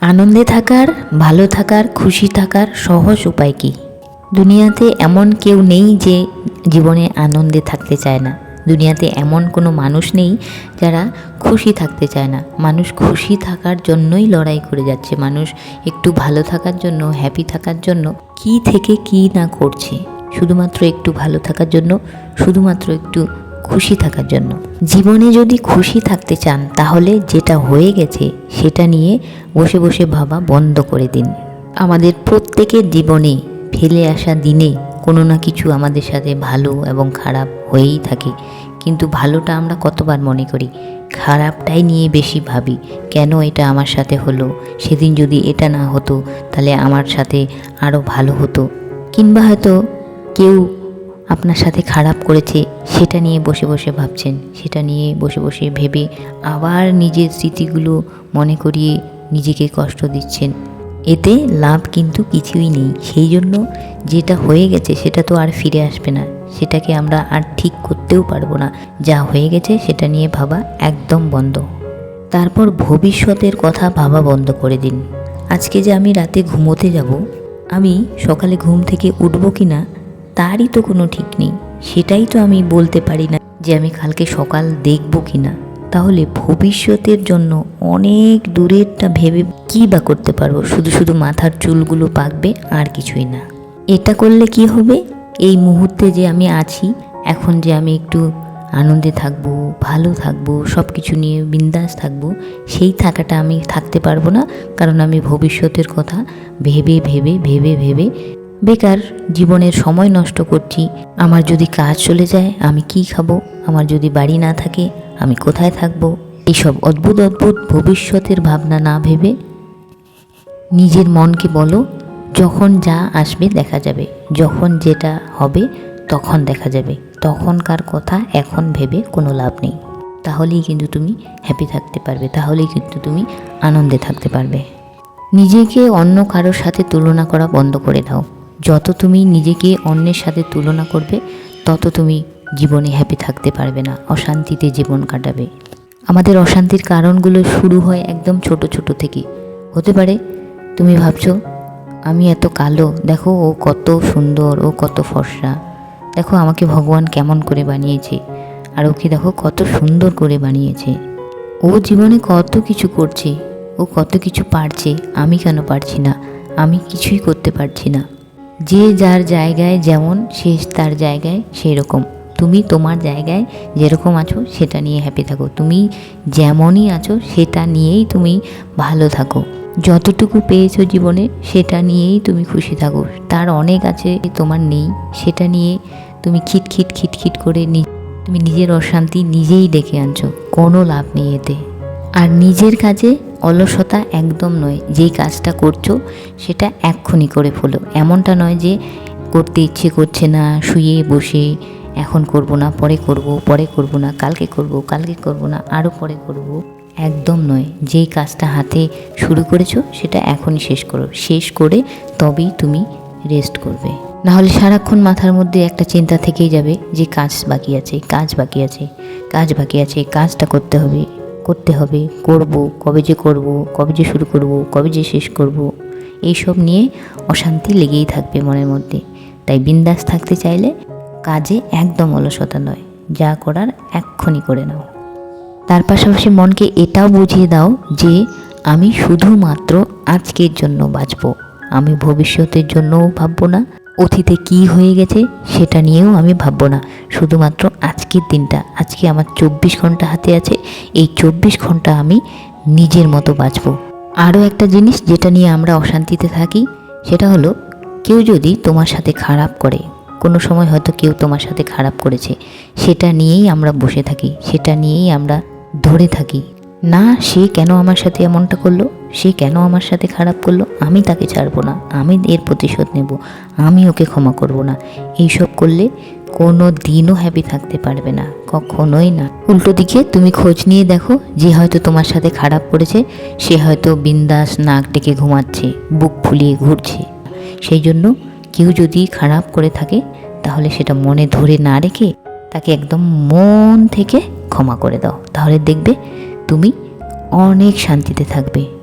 আনন্দে থাকার, ভালো থাকার, খুশি থাকার সহজ উপায় কি? দুনিয়াতে এমন কেউ নেই যে জীবনে আনন্দে থাকতে চায় না। দুনিয়াতে এমন কোনো মানুষ নেই যারা খুশি থাকতে চায় না। মানুষ খুশি থাকার জন্যই লড়াই করে যাচ্ছে। মানুষ একটু ভালো থাকার জন্য হ্যাপি থাকার জন্য কি থেকে কি না করছে? শুধুমাত্র একটু ভালো থাকার জন্য, শুধুমাত্র একটু খুশি থাকার জন্য। জীবনে যদি খুশি থাকতে চান, তাহলে যেটা হয়ে গেছে সেটা নিয়ে বসে বসে ভাবা বন্ধ করে দিন। আমাদের প্রত্যেকের জীবনে ফেলে আসা দিনে কোনো না কিছু আমাদের সাথে ভালো এবং খারাপ হয়েই থাকে। কিন্তু ভালোটা আমরা কতবার মনে করি? খারাপটাই নিয়ে বেশি ভাবি। কেন এটা আমার সাথে হলো? সেদিন যদি এটা না হতো, তাহলে আমার সাথে আরও ভালো হতো। কিংবা হয়তো কেউ আপনার সাথে খারাপ করেছে, সেটা নিয়ে বসে বসে ভাবছেন। সেটা নিয়ে বসে বসে ভেবে আবার নিজের স্মৃতিগুলো মনে করিয়ে নিজেকে কষ্ট দিচ্ছেন। এতে লাভ কিন্তু কিছুই নেই। সেই জন্য যেটা হয়ে গেছে, সেটা তো আর ফিরে আসবে না। সেটাকে আমরা আর ঠিক করতেও পারব না। যা হয়ে গেছে, সেটা নিয়ে ভাবা একদম বন্ধ। তারপর ভবিষ্যতের কথা ভাবা বন্ধ করে দিন। আজকে যে আমি রাতে ঘুমোতে যাব, আমি সকালে ঘুম থেকে উঠবো কি না তারই তো কোনো ঠিক নেই। সেটাই তো আমি বলতে পারি না যে আমি কালকে সকাল দেখব কি না তাহলে ভবিষ্যতের জন্য অনেক দূরেরটা ভেবে কী বা করতে পারব? শুধু শুধু মাথার চুলগুলো পাকবে আর কিছুই না। এটা করলে কি হবে? এই মুহূর্তে যে আমি আছি, এখন যে আমি একটু আনন্দে থাকব, ভালো থাকব সব কিছু নিয়ে বিন্দাস থাকব, সেই থাকাটা আমি থাকতে পারব না। কারণ আমি ভবিষ্যতের কথা ভেবে ভেবে ভেবে ভেবে বেকার জীবনের সময় নষ্ট করছি। আমার যদি কাজ চলে যায়, আমি কি খাব? আমার যদি বাড়ি না থাকে, আমি কোথায় থাকব? এইসব অদ্ভুত অদ্ভুত ভবিষ্যতের ভাবনা না ভেবে নিজের মনকে বলো, যখন যা আসবে দেখা যাবে। যখন যেটা হবে, তখন দেখা যাবে। তখনকার কথা এখন ভেবে কোনো লাভ নেই। তাহলেই কিন্তু তুমি হ্যাপি থাকতে পারবে। তাহলেই কিন্তু তুমি আনন্দে থাকতে পারবে। নিজেকে অন্য কারোর সাথে তুলনা করা বন্ধ করে দাও। যত তুমি নিজেকে অন্যের সাথে তুলনা করবে, তত তুমি জীবনে হ্যাপি থাকতে পারবে না, অশান্তিতে জীবন কাটাবে। আমাদের অশান্তির কারণগুলো শুরু হয় একদম ছোট ছোট থেকে। হতে পারে, তুমি ভাবছ, আমি এত কালো, দেখো ও কত সুন্দর, ও কত ফর্সা। দেখো আমাকে ভগবান কেমন করে বানিয়েছে, আর ওকে দেখো কত সুন্দর করে বানিয়েছে। ও জীবনে কত কিছু করছে, ও কত কিছু পারছে, আমি কেন পারছি না? আমি কিছুই করতে পারছি না। যে যার জায়গায় যেমন সে তার জায়গায় সেই রকম তুমি তোমার জায়গায় যেরকম আছো সেটা নিয়ে হ্যাপি থাকো। তুমি যেমনই আছো সেটা নিয়েই তুমি ভালো থাকো। যতটুকু পেয়েছ জীবনে সেটা নিয়েই তুমি খুশি থাকো। তার অনেক আছে তোমার নেই, সেটা নিয়ে তুমি খিটখিট খিটখিট করে নি তুমি নিজের অশান্তি নিজেই ডেকে আনছো। কোনো লাভ নেই এতে। আর নিজের কাজে অলসতা একদম নয়। যেই কাজটা করছ, সেটা এক্ষুনি করে ফেলো। এমনটা নয় যে করতে ইচ্ছে করছে না, শুয়ে বসে এখন করব না, পরে করব পরে করব না, কালকে করব কালকে করব না আরও পরে করব। একদম নয়। যেই কাজটা হাতে শুরু করেছ, সেটা এখনই শেষ করো। শেষ করে তবেই তুমি রেস্ট করবে। নাহলে সারাক্ষণ মাথার মধ্যে একটা চিন্তা থেকেই যাবে যে কাজ বাকি আছে, কাজ বাকি আছে, কাজ বাকি আছে, কাজটা করতে হবে। করতে হবে। করব, কবে যে করব, কবে যে শুরু করব, কবে যে শেষ করব, এইসব নিয়ে অশান্তি লেগেই থাকবে মনের মধ্যে। তাই বিন্দাস থাকতে চাইলে কাজে একদম অলসতা নয়, যা করার এক্ষুনি করে নাও। তার পাশাপাশি মনকে এটাও বুঝিয়ে দাও যে আমি শুধুমাত্র আজকের জন্য বাঁচব। আমি ভবিষ্যতের জন্যও ভাববো না অতীতে কি হয়ে গেছে সেটা নিয়েও আমি ভাববো না। শুধুমাত্র আজকের দিনটা, আজকে আমার চব্বিশ ঘণ্টা হাতে আছে, এই চব্বিশ ঘণ্টা আমি নিজের মতো বাঁচব। আরও একটা জিনিস যেটা নিয়ে আমরা অশান্তিতে থাকি, সেটা হলো কেউ যদি তোমার সাথে খারাপ করে, কোনো সময় হয়তো কেউ তোমার সাথে খারাপ করেছে, সেটা নিয়েই আমরা বসে থাকি, সেটা নিয়েই আমরা ধরে থাকি। না, সে কেন আমার সাথে এমনটা করল? সে কেন আমার সাথে খারাপ করল? আমি তাকে ছাড়বো না। আমি এর প্রতিশোধ নেব। আমি ওকে ক্ষমা করব না। এইসব করলে কোনো দিনও হ্যাপি থাকতে পারবে না। কখনোই না। উল্টো দিকে তুমি খোঁজ নিয়ে দেখো, যে হয়তো তোমার সাথে খারাপ করেছে, সে হয়তো বিন্দাস নাক ডেকে ঘুমাচ্ছে, বুক ফুলিয়ে ঘুরছে। সেই জন্য কেউ যদি খারাপ করে থাকে, তাহলে সেটা মনে ধরে না রেখে তাকে একদম মন থেকে ক্ষমা করে দাও। তাহলে দেখবে তুমি অনেক শান্তিতে থাকবে।